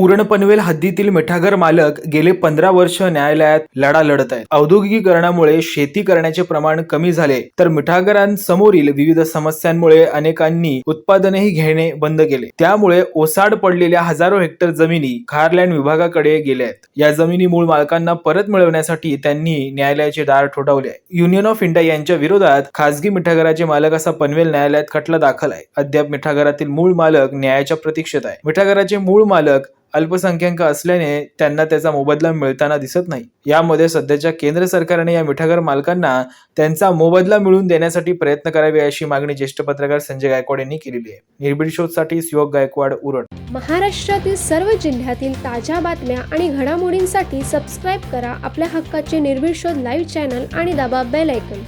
उरण पनवेल हद्दीतील मिठागर मालक गेले पंधरा वर्ष न्यायालयात लढा लढत आहेत. औद्योगिकीकरणामुळे शेती करण्याचे प्रमाण कमी झाले तर मिठागरांसमोरील विविध समस्यांमुळे अनेकांनी उत्पादनही घेणे बंद केले. त्यामुळे ओसाड पडलेल्या हजारो हेक्टर जमिनी खारलँड विभागाकडे गेल्या आहेत. या जमिनी मूळ मालकांना परत मिळवण्यासाठी त्यांनी न्यायालयाचे दार ठोठावले युनियन ऑफ इंडिया यांच्या विरोधात खासगी मिठागराचे मालक असा पनवेल न्यायालयात खटला दाखल आहे. अद्याप मिठागरातील मूळ मालक न्यायाच्या प्रतीक्षेत आहे. मिठागराचे मूळ मालक अल्पसंख्याक असल्याने त्यांना त्याचा मोबदला मिळताना दिसत नाही. यामध्ये सध्याच्या केंद्र सरकारने या मिठागर मालकांना त्यांचा मोबदला मिळवून देण्यासाठी प्रयत्न करावे अशी मागणी ज्येष्ठ पत्रकार संजय गायकवाड यांनी केलेली आहे. निर्भीड शोधसाठी सुयोग गायकवाड उरण. महाराष्ट्रातील सर्व जिल्ह्यातील ताज्या बातम्या आणि घडामोडींसाठी सबस्क्राईब करा आपल्या हक्काचे निर्भीड शोध लाईव्ह चॅनल आणि दाबा बेल ऐकन